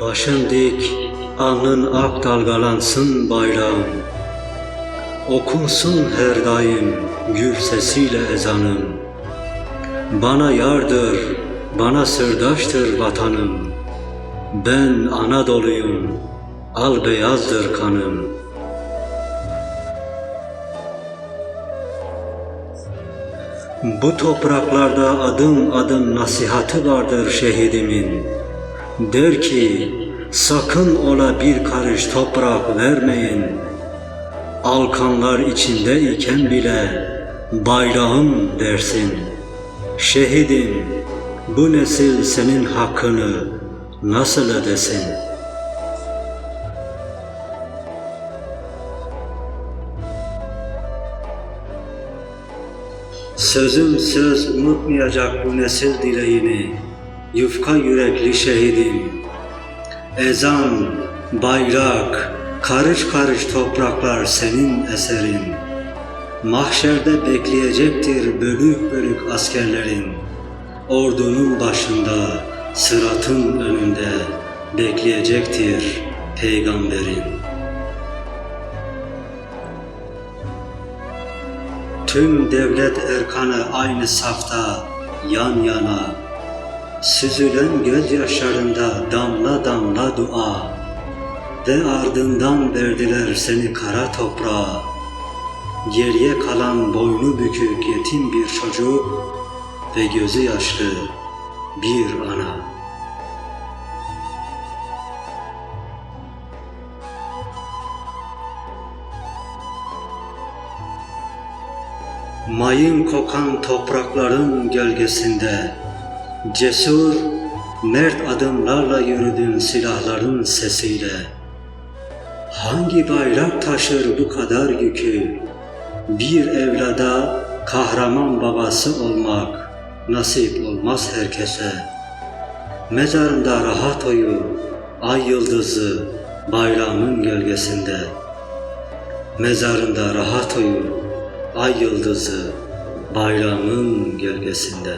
Başın dik, alnın ak dalgalansın bayrağım. Okunsun her daim gül sesiyle ezanım. Bana yardır, bana sırdaştır vatanım. Ben Anadolu'yum, al beyazdır kanım. Bu topraklarda adım adım nasihatı vardır şehidimin. Der ki, sakın ola bir karış toprak vermeyin. Alkanlar içinde iken bile bayrağım dersin. Şehidim, bu nesil senin hakkını nasıl ödesin? Sözüm söz unutmayacak bu nesil dileğini. Yufka yürekli şehidim. Ezan, bayrak, karış karış topraklar senin eserin. Mahşerde bekleyecektir bölük bölük askerlerin. Ordunun başında, sıratın önünde bekleyecektir peygamberin. Tüm devlet erkanı aynı safta, yan yana, Süzülen gözyaşlarında damla damla dua Ve ardından verdiler seni kara toprağa. Geriye kalan boynu bükük yetim bir çocuk Ve gözü yaşlı bir ana. Mayın kokan toprakların gölgesinde Cesur, mert adımlarla yürüdün silahların sesiyle. Hangi bayrak taşır bu kadar yükü? Bir evlada kahraman babası olmak nasip olmaz herkese. Mezarında rahat uyu, ay yıldızı bayrağımın gölgesinde. Mezarında rahat uyu, ay yıldızı bayrağımın gölgesinde.